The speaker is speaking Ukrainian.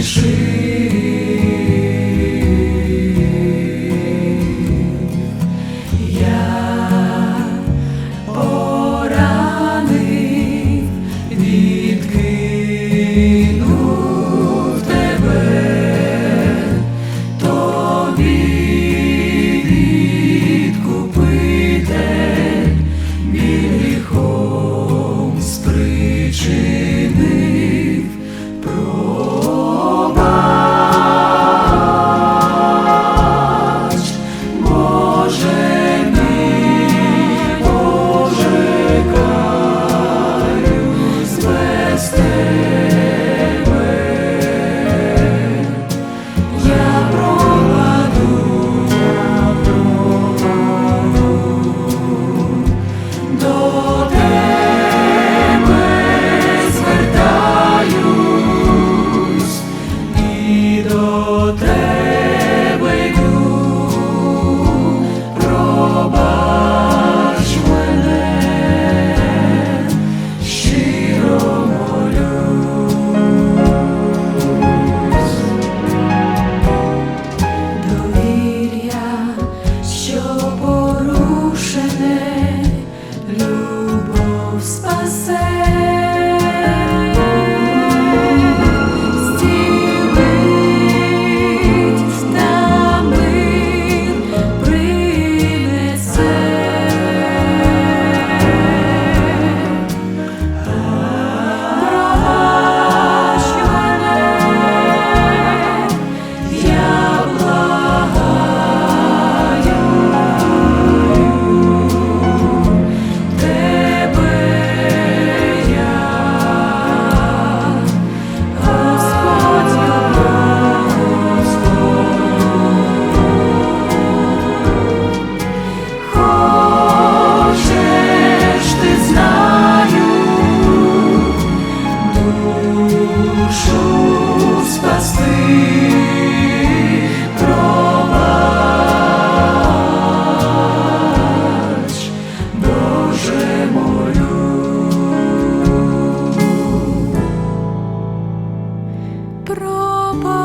You. Душу спасти, пробач, Боже молю. Пробач.